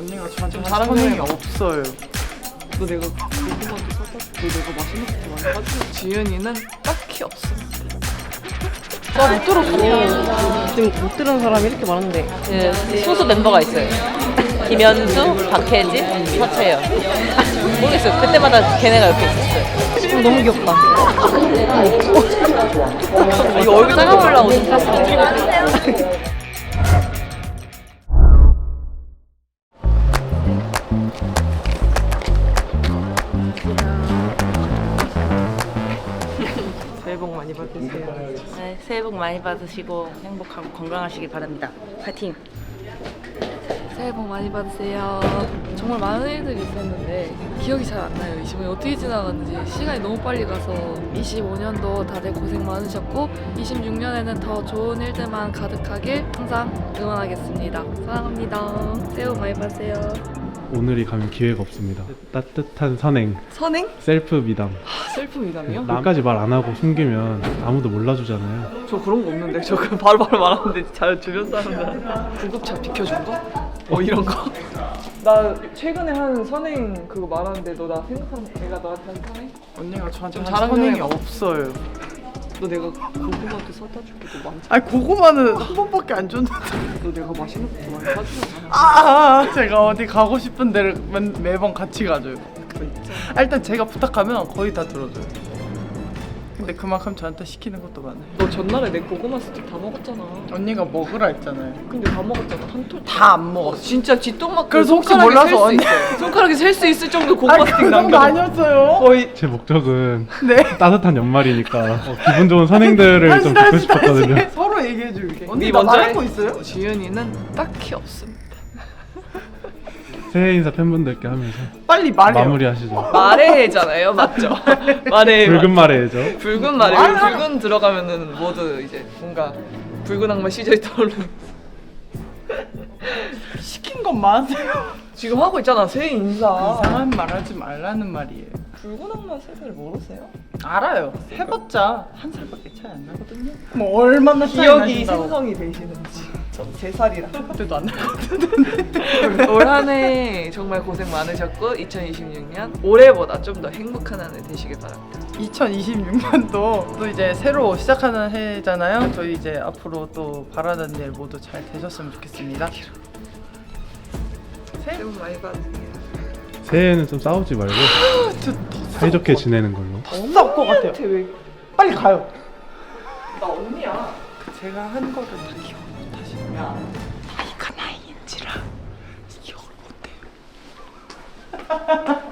언니가 저한테 선행이 거예요. 없어요. 너 내가 고구마도 사다 너 내가 맛있는 것도 많이 사줘 지은이는 딱히 없어 나못 들었어 지금 못 들은 사람이 이렇게 많은데 그 소수 멤버가 있어요. 김현수, 박혜진, 서채연. 모르겠어요. 그때마다 걔네가 옆에 있었어요. 어, 너무 귀엽다. 이거 얼굴 작아 보려고 복 많이 받으시고 행복하고 건강하시길 바랍니다. 파이팅! 새해 복 많이 받으세요. 정말 많은 일들이 있었는데 기억이 잘 안 나요. 25년 어떻게 지나갔는지 시간이 너무 빨리 가서 25년도 다들 고생 많으셨고 26년에는 더 좋은 일들만 가득하길 항상 응원하겠습니다. 사랑합니다. 새해 복 많이 받으세요. 오늘이 가면 기회가 없습니다. 따뜻한 선행, 선행? 셀프 미담. 셀프 미담이요? 남까지 말 안 하고 숨기면 아무도 몰라주잖아요. 저 그런 거 없는데 저 그냥 바로바로 말하는데 잘 주변 사람들 구급차 비켜준 거? 뭐 이런 거? 나 최근에 한 선행 그거 말하는데 너 나 생각하는 내가 너한테 한 선행? 언니가 저한테 좀 한 잘한 선행이. 없어요. 너 내가 고구마도 사다 줄게 너 많이 아니 고구마는 한 번밖에 안 줬는데. 너 내가 맛있는 것도 많이 사주잖아 아, 제가 어디 가고 싶은 데를 매, 매번 같이 가줘요. 아, 일단 제가 부탁하면 거의 다 들어줘요. 근데 그만큼 저한테 시키는 것도 많아요. 너 전날에 내 고구마 스틱 다 먹었잖아 언니가 먹으라 했잖아요. 근데 다 먹었잖아 한 톨 다 안 먹었어. 진짜 쥐똥만큼 그래서 혹시 손가락에 몰라서 셀수 언니-. 손가락에 셀 수 있을 정도 고구마 아니 스틱 그 정도 남겨 아니었어요. 거의 제 목적은 네. 따뜻한 연말이니까 어, 기분 좋은 선행들을 좀 듣고 싶었거든요. 서로 얘기해 줄게. 언니 네나 먼저 말할 해. 거 있어요? 지은이는 딱히 없습니다 새해 인사 팬분들께 하면서 빨리 말해요. 마무리하시죠. 말해잖아요 맞죠? 말해 붉은 말해야죠. 붉은 말에 말- 붉은 들어가면은 모두 이제 뭔가 붉은 악마 시절이 떠오르는 시킨 것만 하세요. 지금 하고 있잖아 새해 인사 이상한 말 하지 말라는 말이에요. 붉은 악마 세대를 모르세요? 알아요. 해봤자 한 살밖에 차이 안 나거든요. 뭐 얼마나 차이 기억이 나신다고. 생성이 되시는지 저제 살이라 그때도 안 나거든요. 올 한 해 정말 고생 많으셨고 2026년 올해보다 좀 더 행복한 한 해 되시길 바랍니다 2026년도 또 이제 새로 시작하는 해잖아요. 저희 이제 앞으로 또 바라는 일 모두 잘 되셨으면 좋겠습니다. 새해 복 많이 받으세요 새해에는 좀 싸우지 말고 사이좋게 지내는 걸로. 복 싸울 것 같아요. 왜? 빨리 가요. 나 언니야 제가 한 거를 다 기억 못 하시면 나이가 나이인지라 기억을 못 해요.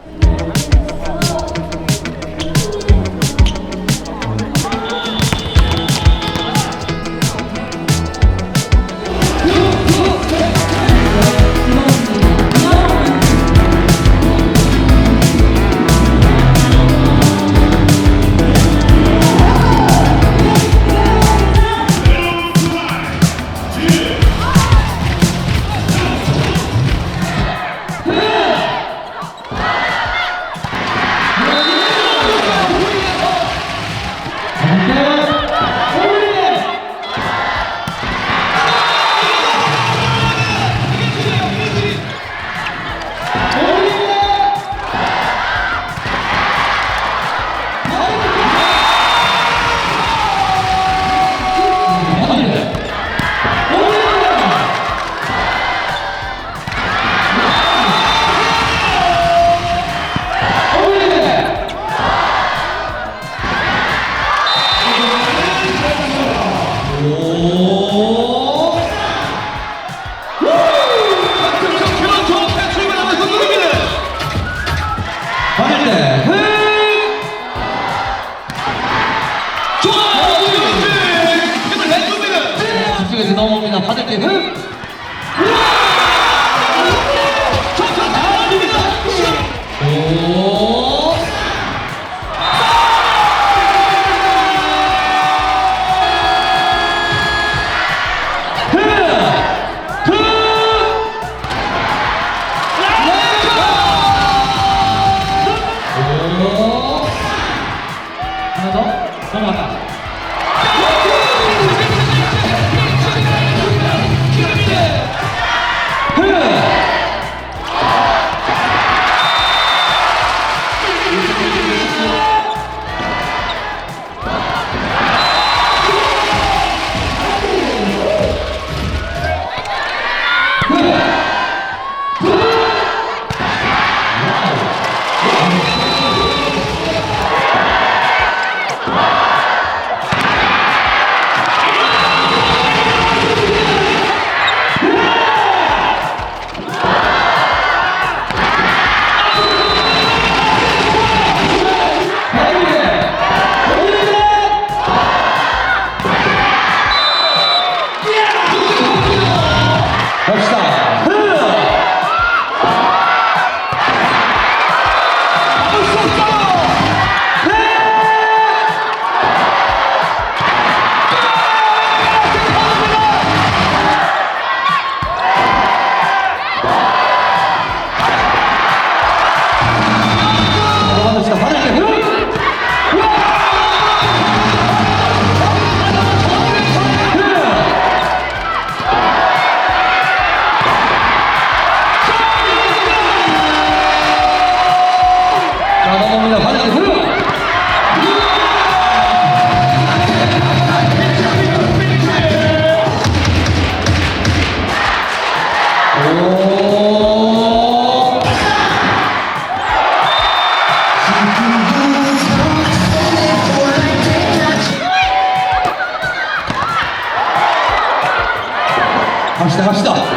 갑시다 갑시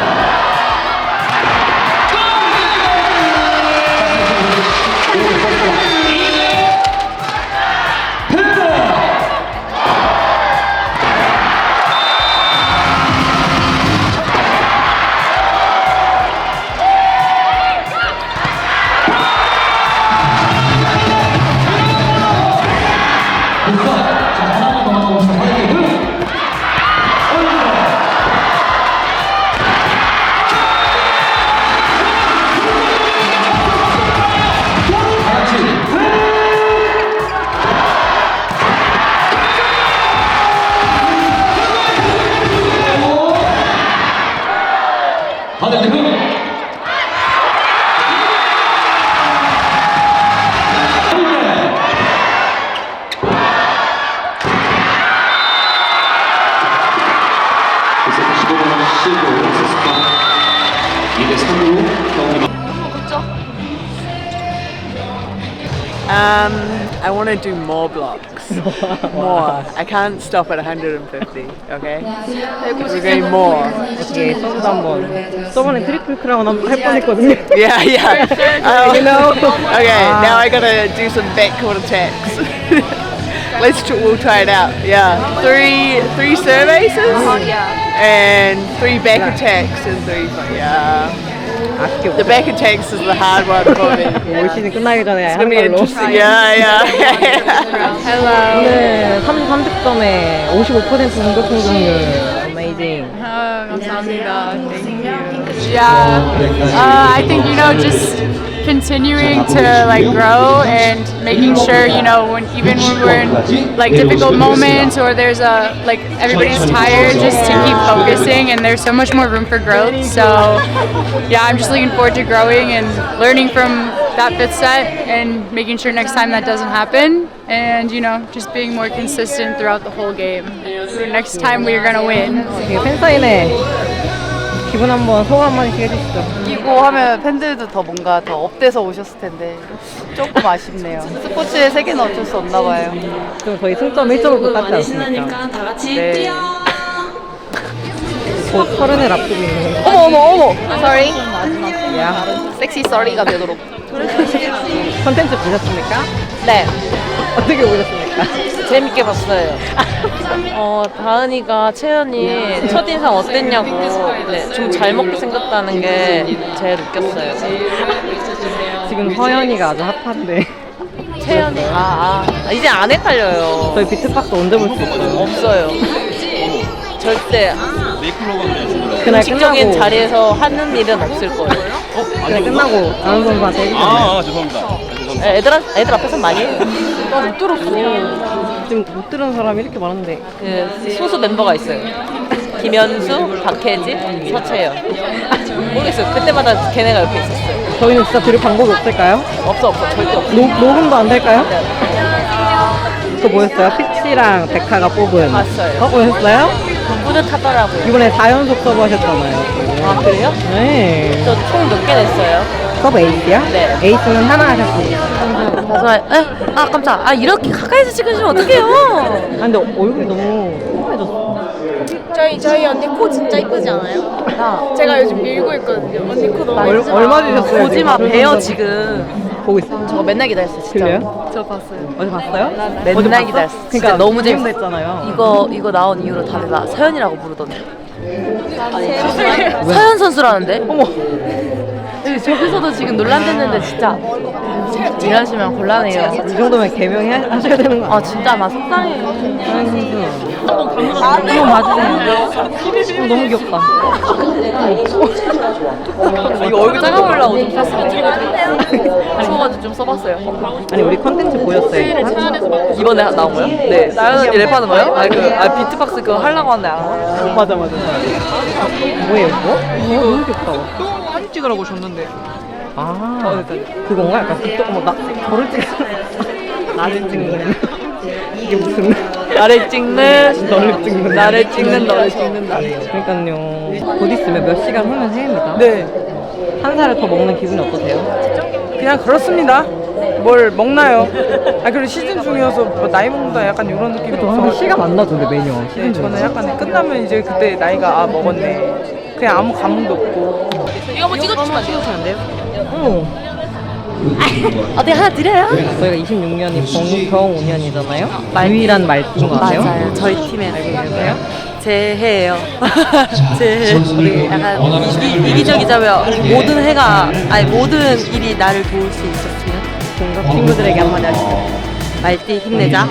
Um, I want to do more blocks. more. I can't stop at 150. Okay. We're going more. 어떻게 서브도 한번 저번에 트리플 크라운 한번 할 뻔했거든요. Yeah, yeah. Um, okay, now I gotta do some backcourt attacks. Let's tr- we'll try it out. Yeah, three three surveys and three back attacks and three. Yeah, 아껴. the back attacks is the hard one for me. 올 시즌 끝나기 전에 It's gonna be 걸로. interesting. Yeah, yeah. 오늘 33득점에 55% 공격 성공률. 어메이징. Yeah, uh, I think you know just continuing to like grow and making sure you know when even when we're in like difficult moments or there's a like everybody's tired, just to keep focusing and there's so much more room for growth. So yeah, I'm just looking forward to growing and learning from that fifth set and making sure next time that doesn't happen and you know just being more consistent throughout the whole game. Next time we're gonna win. 기분 한번 소감 한마디씩 해주시죠. 이기고 하면 팬들도 더 뭔가 더 업돼서 오셨을 텐데 조금 아쉽네요. 스포츠의 세계는 어쩔 수 없나 봐요. 그럼 저희 승점 1점을 똑같지 않습니까? 네. 곧 서른을 앞두고 있는 어머 어머 어머. Sorry. 야 섹시 썰이가 되도록. 컨텐츠 보셨습니까? 네. 어떻게 보셨습니까? 재밌게 봤어요. 어, 다은이가 채연이 첫인상 어땠냐고 네, 좀 잘 먹게 생겼다는 게 제일 웃겼어요. 지금 서연이가 아주 핫한데 채연이? 아, 아. 이제 안 헷갈려요. 저희 비트박스 언제 볼 수 있어요? 없어요. 절대 그날 공식적인 끝나고 자리에서 하는 일은 없을 거예요. 그날 끝나고 다은 선수한테 해주셨나요? 애- 애들, 앞- 애들 앞에서 많이 해요. 나못 들었어 지금 못 들은 사람이 이렇게 많은데 그 소수 멤버가 있어요. 김현수, 박혜진, 서채연. 모르겠어요. 그때마다 걔네가 옆에 있었어요. 저희는 진짜 들을 방법이 없을까요? 없어, 없어. 절대 없어. 녹, 녹음도 안 될까요? 그거 뭐였어요? 피치랑 데카가 뽑은 봤어요. 어? 보셨어요? 뿌듯하더라고요. 이번에 4연속 서브 하셨잖아요 아, 그래요? 네 저 총 몇 개 냈어요? 서브 에이스야? 네. 에이스는 하나 하셨습니다 가서, 에? 아, 깜짝. 아, 이렇게 가까이서 찍으시면 어떡해요? 아 근데 얼굴이 너무 뽀해졌어 저희 저희 언니 코 진짜 이쁘지 않아요? 제가 요즘 밀고 있거든요. 언니 코 너무 얼, 얼마 주셨어요? 보지 마, 지금? 배요, 지금. 보고 있어요 저거 맨날 기다렸어요, 진짜. 들려요? 저 봤어요. 어제 봤어요? 맨날 어제 봤어? 기다렸어. 진짜 그러니까 너무 재밌어. 했잖아요 이거, 이거 나온 이후로 다들 나 서연이라고 부르던데. 서연 선수라는데? 어머. 저기서도 지금 논란됐는데 진짜 이러시면 곤란해요. 이 정도면 개명하셔야 되는 거 아 진짜 나 속상해. 선수 한번 봐주세요 어, 너무 귀엽다 이거 얼굴 작아 보이려고 좀 샀어요. 추워가지고 좀 써봤어요. 아니 우리 컨텐츠 보셨어요? 이번에 나온 거요? 네. 나연 언니 랩하는 거요? 아, 그, 아, 비트박스 그거 하려고 하는데 안 하고. 맞아 맞아 뭐예요 이거? 어, 너무 귀엽다 사진 찍으라고 줬는데 아 그건가? 약간 그또 어머 나 저를 찍는 나를 찍는 이게 무슨 나를 찍는 너를 찍는 나를 찍는 너를 찍는다. 그러니까요 곧 있으면 몇 시간 후면 새해입니다 네, 한 살을 더 먹는 기분이 어떠세요? 그냥 그렇습니다. 뭘 먹나요? 아 그리고 시즌 중이어서 뭐 나이 먹는다 약간 이런 느낌이 또 항상 없어. 시가 안 나죠 근데 매년 네, 저는 약간 끝나면 이제 그때 나이가 아 먹었네. 그냥 아무 감흥도 없고. 이거 한번 찍어주시면 안 돼요? 안 돼요? 응 어디 하나 드려요? 저희가 26년이 병 5년이잖아요 유일한 말띠인 것 같아요 맞아요. 저희 팀에 알고 계세요? 제 해예요. 제 해. 우리 약간 이기, 이기적이자며 모든 해가 아니 모든 일이 나를 도울 수 있었으면 동갑 친구들에게 한마디 하시죠 말띠 힘내자.